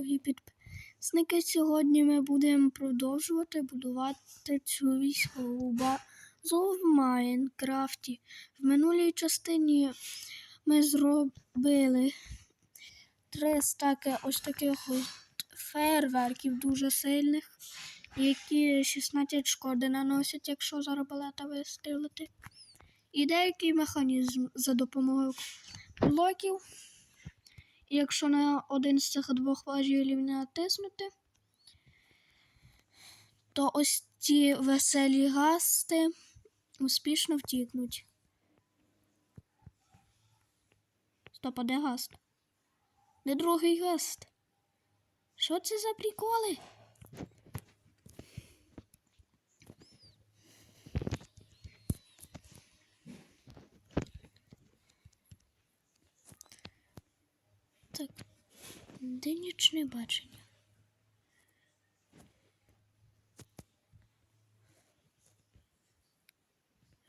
Дорогі підписники, сьогодні ми будемо продовжувати будувати цю військову базу в Майнкрафті. В минулій частині ми зробили три стаки ось таких фейерверків дуже сильних, які 16 шкоди наносять, якщо з арбалета вистрілити. І деякий механізм за допомогою блоків. Якщо на один з цих двох важілів не натиснути, то ось ці веселі гасти успішно втікнуть. Стоп, а де гаст? Де другий гаст? Що це за приколи? Так, де нічне бачення?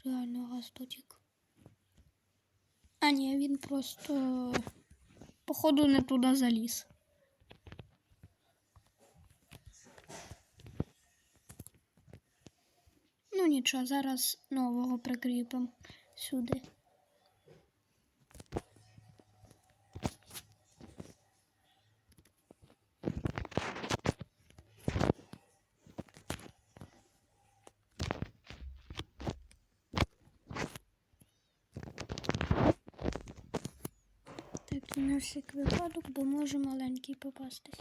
Реально газ дотік. А ні, він просто походу не туди заліз. Ну нічого, зараз нового прикріпимо сюди. Всяк випадок, бо може маленький попастись.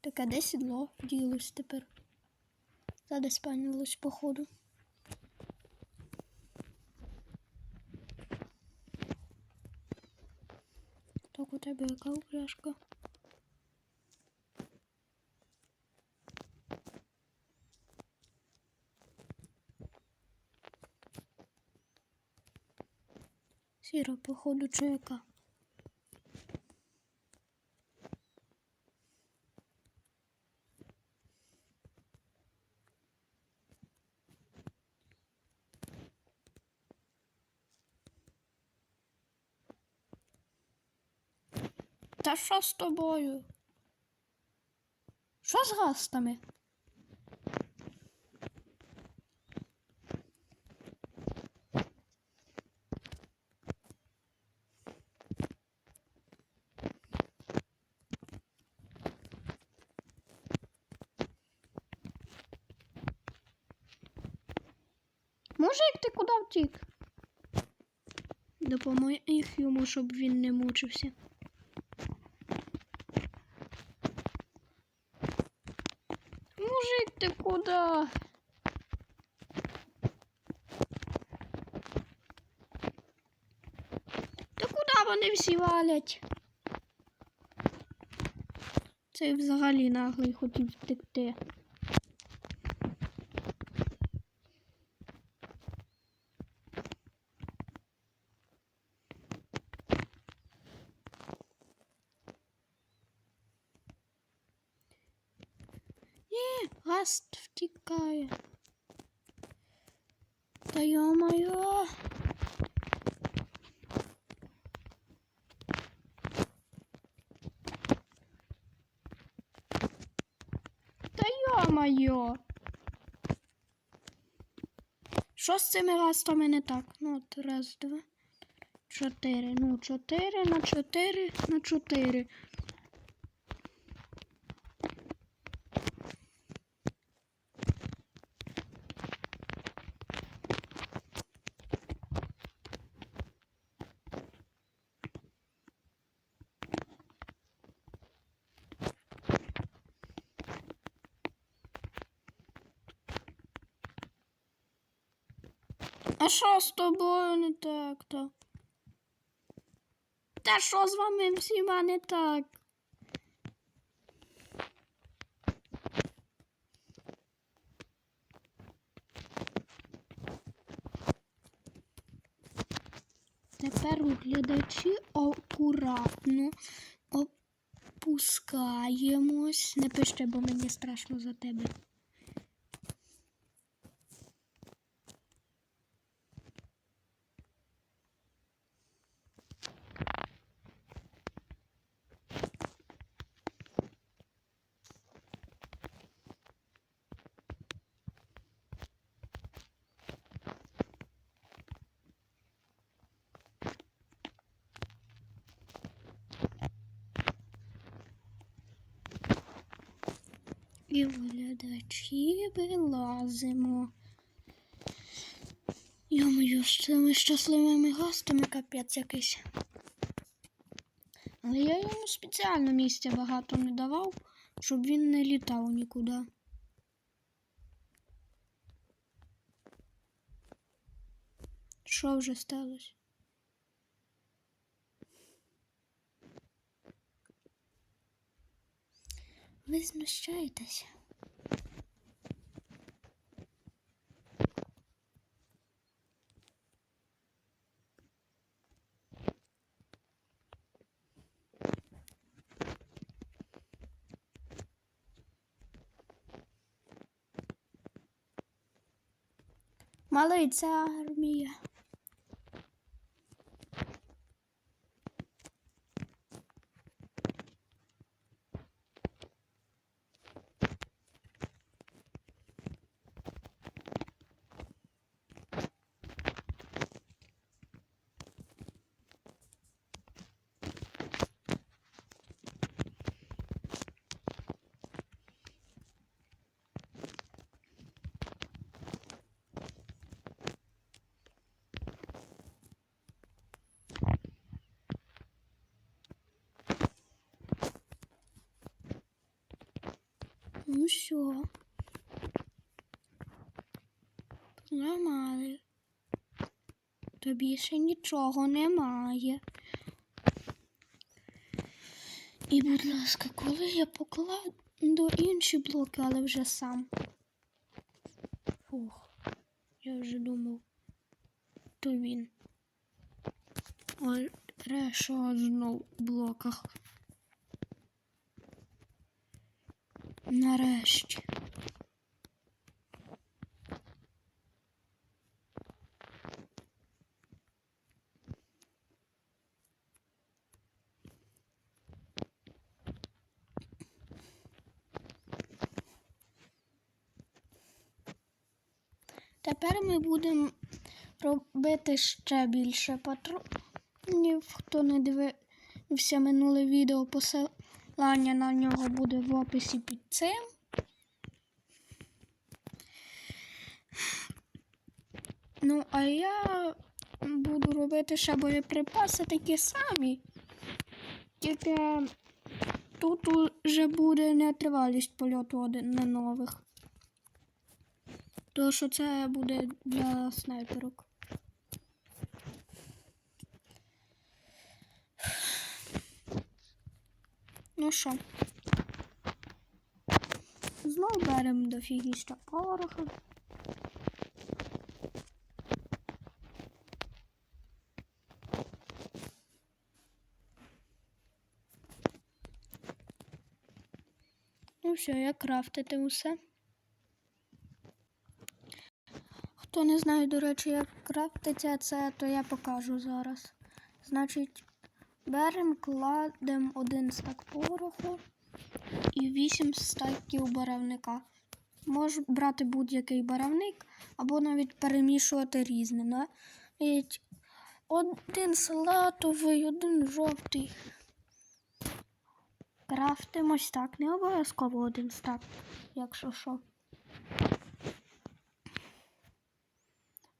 Так, а де сідло ділось тепер? Задеспанилось, походу. Так, у тебе яка упряжка? Сіра, походу, чи яка? Що з тобою? Що з гастами? Мужик, ти куди втік? Допомог йому, щоб він не мучився. Мужик, куди? Та куди вони всі валять? Це взагалі наглий хотів втекти. Ні, гаст втікає. Та йо-моє. Та йо-моє. Що з цими гастами не так? Ну, от раз, два, чотири. Ну, чотири на чотири на чотири. А що з тобою не так то? Та що з вами всіма не так? Тепер глядачі акуратно опускаємось. Не пиште, бо мені страшно за тебе. І глядачі вилазимо. Йо-моє, з цими щасливими гостями капець якийсь. Але я йому спеціально місця багато не давав, щоб він не літав нікуди. Що вже сталося? Ви знущаєтеся. Halo, it's Armia. Що? Зламали. То більше нічого немає. І, будь ласка, коли я покладу інші блоки, але вже сам. Фух, я вже думав, то він. Решо знов в блоках. Нарешті. Тепер ми будемо робити ще більше патронів. Хто не дивився минуле відео, посилання на нього буде в описі під цим. Ну, а я буду робити ще боєприпаси такі самі. Тільки тут вже буде нетривалість польоту один на нових. То що це буде для снайперок. Ну що? Знов беремо до фігіща пороха. Ну все, як крафтити усе. Хто не знає, до речі, як крафтиться це, то я покажу зараз. Значить, беремо, кладемо один стак пороху і 8 стаків баравника. Можеш брати будь-який баравник або навіть перемішувати різне. Навіть один салатовий, один жовтий. Крафтимось так, не обов'язково один стак, якщо що.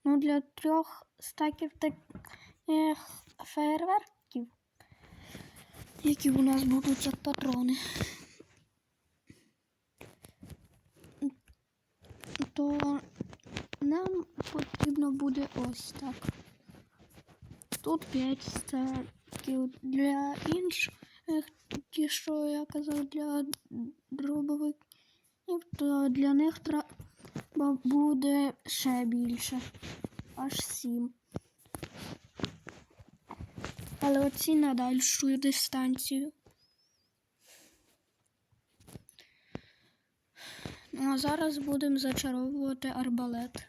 Ну, для трьох стаків таких фейерверків, які у нас будуть як патрони, то нам потрібно буде ось так. Тут 5 стаків для інших, ті, що я казав, для дробовиків, то для них треба буде ще більше. Аж сім. Але оці на дальшу дистанцію. Ну, а зараз будемо зачаровувати арбалет.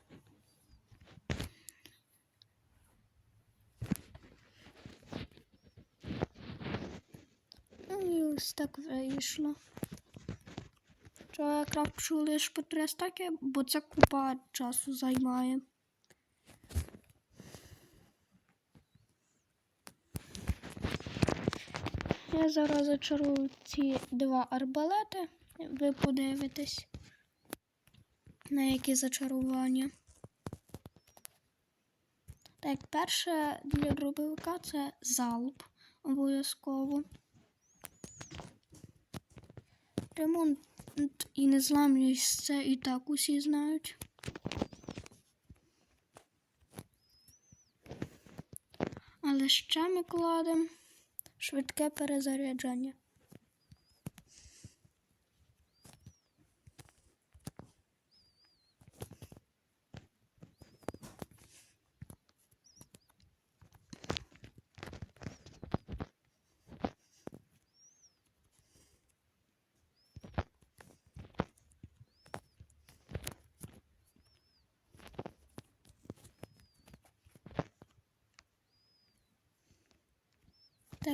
Ну і ось так вийшло. Що я крапчу лише по три стаки, бо це купа часу займає. Я зараз зачарую ці два арбалети. ви подивитесь, на які зачарування. Так, перше для дробовика це залп обов'язково. Ремонт і незламність це і так усі знають. Але ще ми кладемо швидке перезаряджання.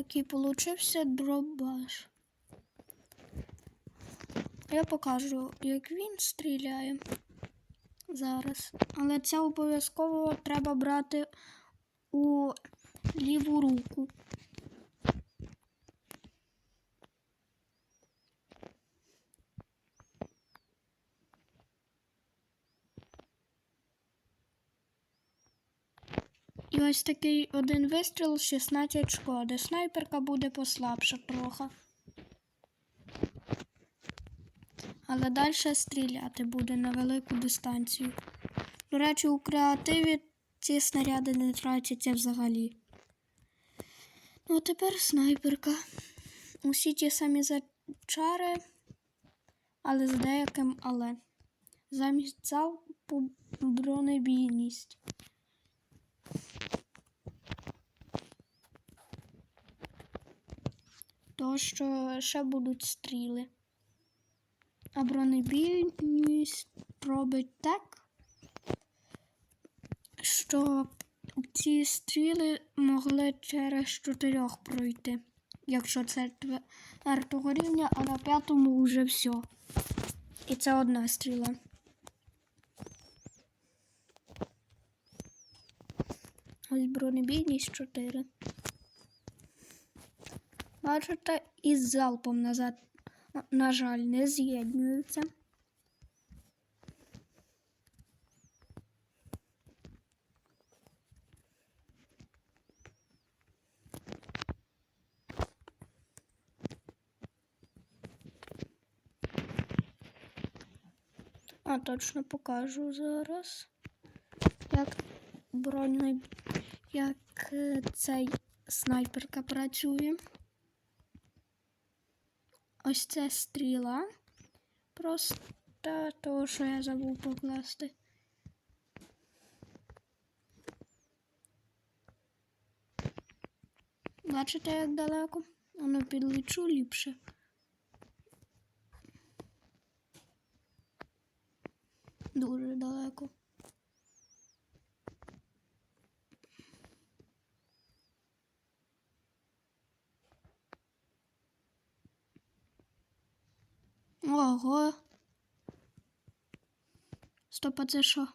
Так і получився дробаш. Я покажу, як він стріляє зараз. Але це обов'язково треба брати у ліву руку. І ось такий один вистріл 16 шкоди. Снайперка буде послабша трохи. Але далі стріляти буде на велику дистанцію. До речі, у креативі ці снаряди не трачаться взагалі. Ну, а тепер снайперка. Усі ті самі зачари, але з деяким але. Замість залпу бронебійність. То що ще будуть стріли. А бронебійність робить так, щоб ці стріли могли через чотирьох пройти. Якщо це четвертого рівня, а на п'ятому вже все. І це одна стріла. Ось бронебійність 4. Бачите, із залпом назад, на жаль, не з'єднуються. А, точно покажу зараз, як броньний, як е, цей снайперка працює. Ось це стріла. Просто того, що я забув покласти. Бачите, як далеко? Воно підлечу ліпше. Дуже далеко. Ого. Стоп, а це що?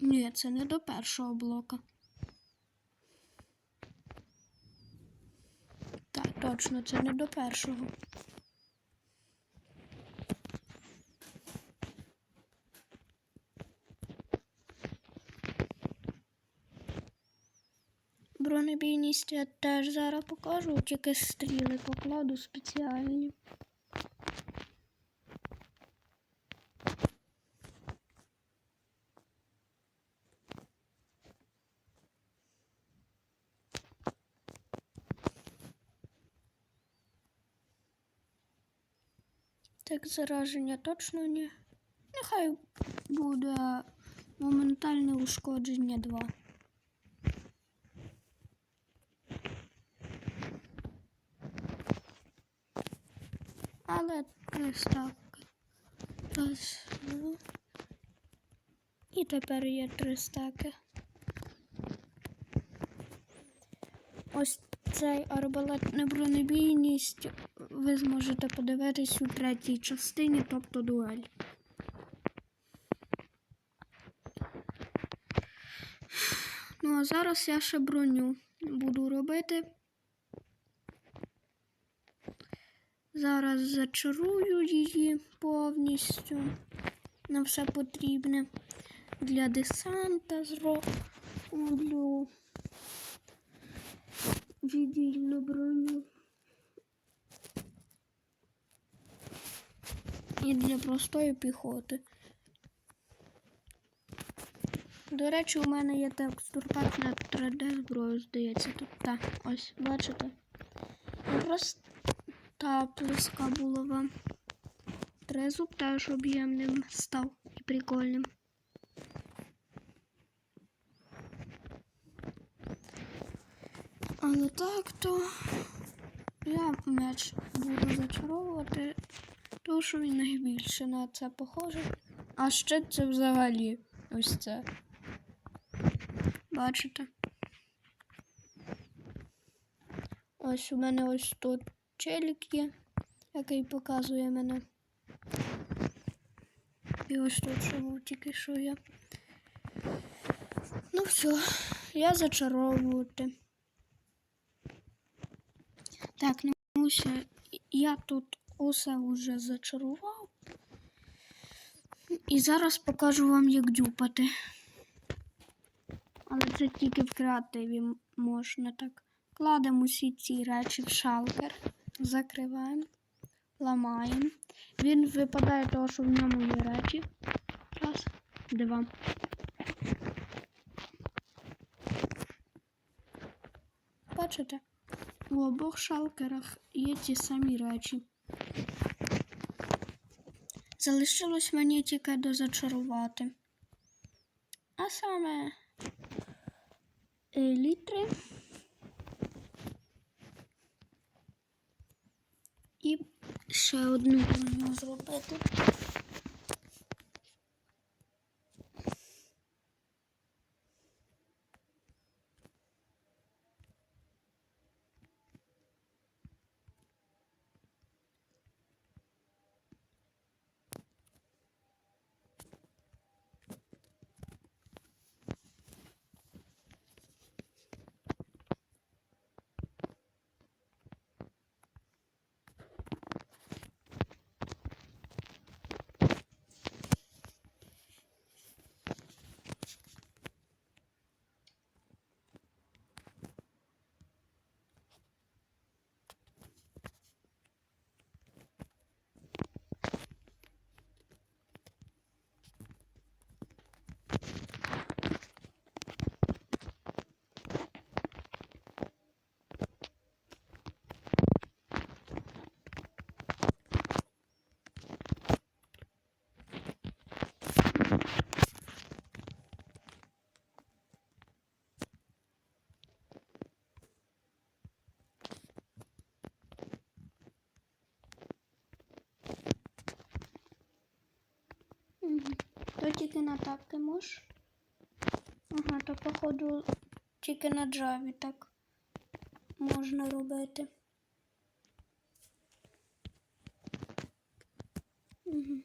Ні, це не до першого блока. Так, точно, це не до першого. Бронебійність я теж зараз покажу, тільки стріли покладу спеціальні. Так, зараження точно ні. Нехай буде моментальне ушкодження 2. Але стаки. Раз, два. І тепер є три стаки. Ось цей арбалет бронебійність ви зможете подивитись у третій частині, тобто дуель. Ну, а зараз я ще броню буду робити. Зараз зачарую її повністю на все потрібне. Для десанта зроблю віддільну броню. І для простої піхоти. До речі, у мене є текстурпак на 3D зброю, здається, тут. Так, ось, бачите? Проста плоска булава. Трезуб теж об'ємним став і прикольним. Але так то я меч буду зачаровувати, тому що він найбільше на це похоже. А ще це взагалі ось це. Бачите? Ось у мене ось тут челік є, який показує мене. І ось тут ще тільки що я. Ну все, я зачаровувати. Так, муся. Я тут усе вже зачарував. І зараз покажу вам, як дюпати. Але це тільки в креативі можна так. Кладемо усі ці речі в шалкер, закриваємо, ламаємо. Він випадає того, що в ньому є речі. Раз, два. Бачите? У обох шалкерах є ті самі речі. Залишилось мені тільки дозачарувати. А саме е, літри і ще одну зробити. Мгм. То тільки на тапки можеш? Ага, то походу тільки на джаві так можна робити. Угу.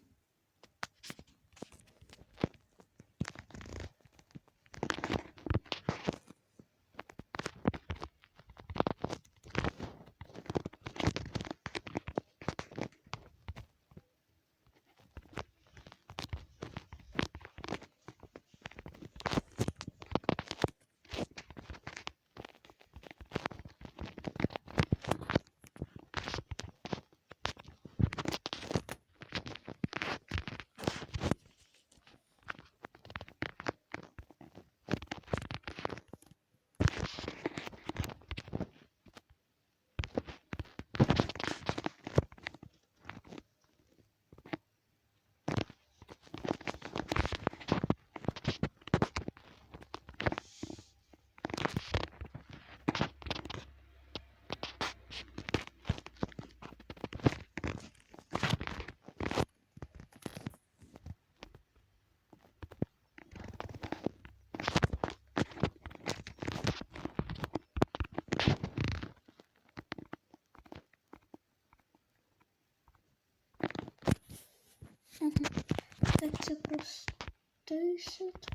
Це простий сет.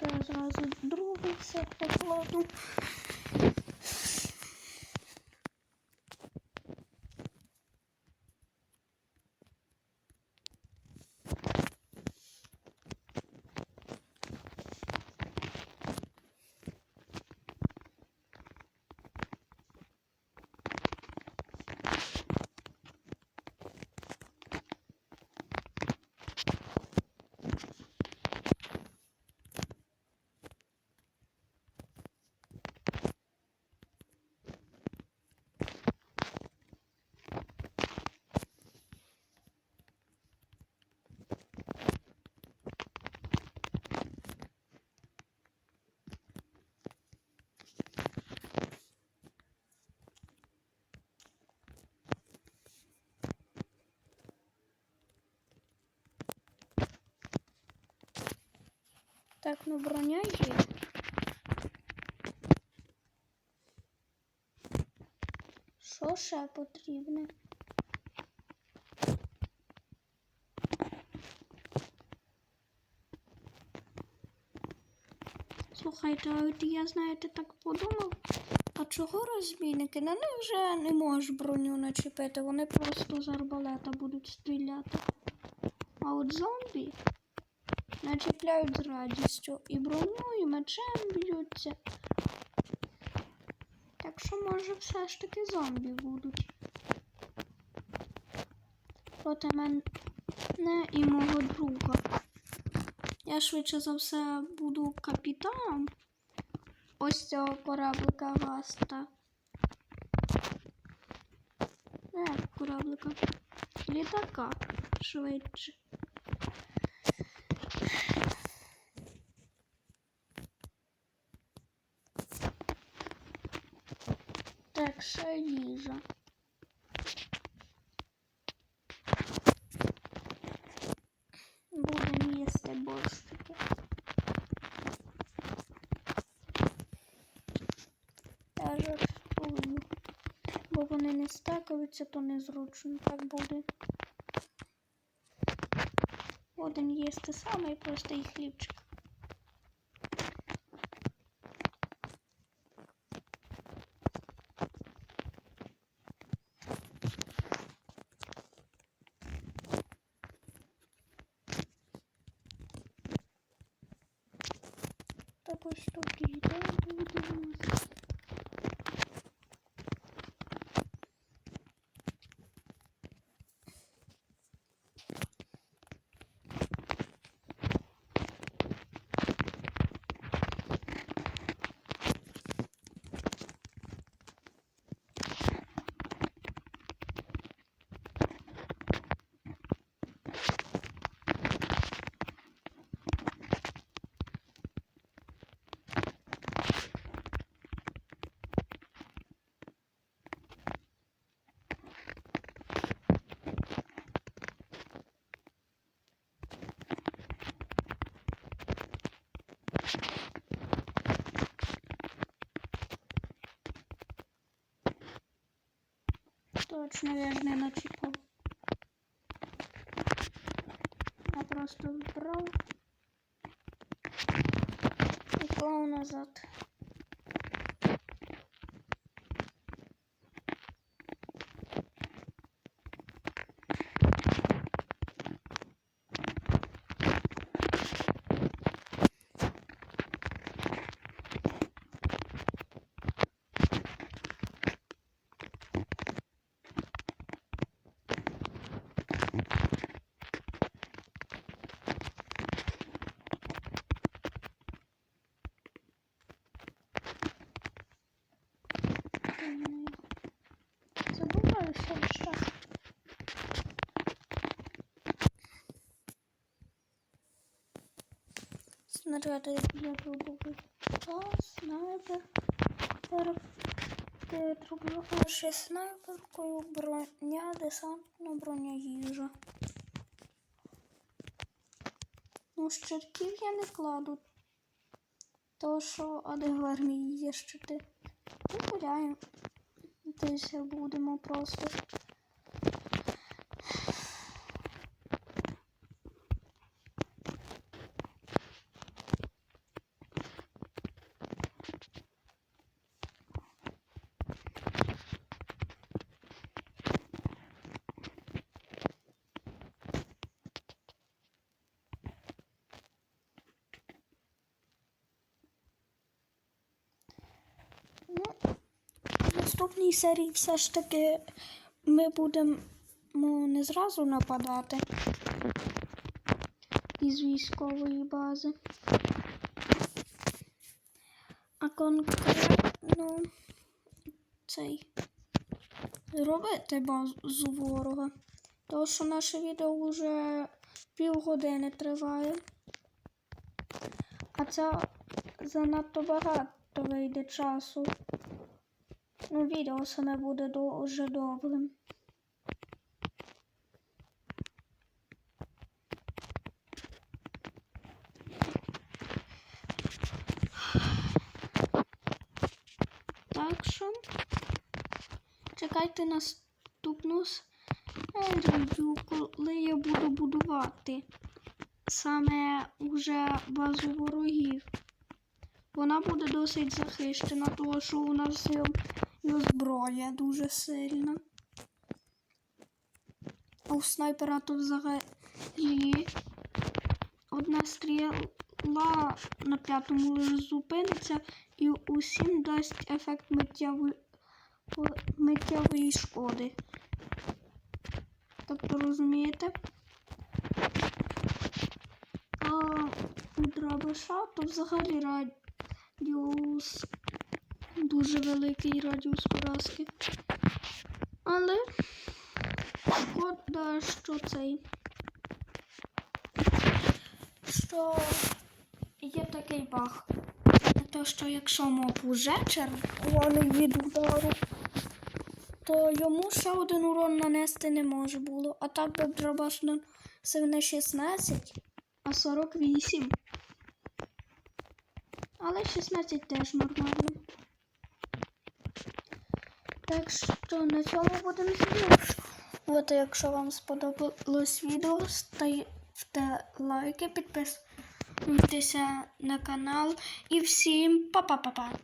я зразу другий сет покладу. Так, ну броня є. Що ще потрібне? Слухайте, а от я, знаєте, так подумав, а чого розбійники? На них вже не можеш броню начепити, вони просто з арбалета будуть стріляти. А от зомбі начепляють з радістю і броню, і мечем б'ються. Так що, може, все ж таки зомбі будуть. Проти мене і мого друга. Я швидше за все буду капітаном ось цього кораблика Гаста. Не, кораблика. Літака швидше. Так, ще їжа. Будемо їсти борщики. Я жартую. Бо вони не стакаються, то незручно так буде. Будемо їсти самий простий хлібчик. Так ось тут їда буде у нас. Точно я ж не. Я просто вбрав і клав назад. М, Забуваю, що ще. Снаряди я пробую. А, снайпер. Роблю лише снайперкою броня, десантна броня їжа. Ну, щитків я не кладу. То що, а в армії є щити? Ну, гуляємо. Десь будемо просто. Наступній серії все ж таки ми будемо не зразу нападати із військової бази. А конкретно цей зробити базу ворога. Тому що наше відео вже півгодини триває. А це занадто багато вийде часу. Ну, відео саме буде дуже довгим. Так що чекайте наступну серію, коли я буду будувати саме уже базу ворогів. Вона буде досить захищена, тому що у нас є зброя дуже сильна. А у снайпера тут взагалі одна стріла на п'ятому лише зупиниться і усім дасть ефект миттєвої, миттєвої шкоди. Тобто розумієте? А у дробаша то взагалі радіус дуже великий радіус поразки. Але шкода, що цей. Що є такий баг. То, що якщо моб уже червоний від удару, то йому ще один урон нанести не може було. А так би дробаш наносив не 16, а 48. Але 16 теж нормально. Так що на цьому будемо От, якщо вам сподобалось відео, ставте лайки, підписуйтеся на канал і всім па-па-па-па!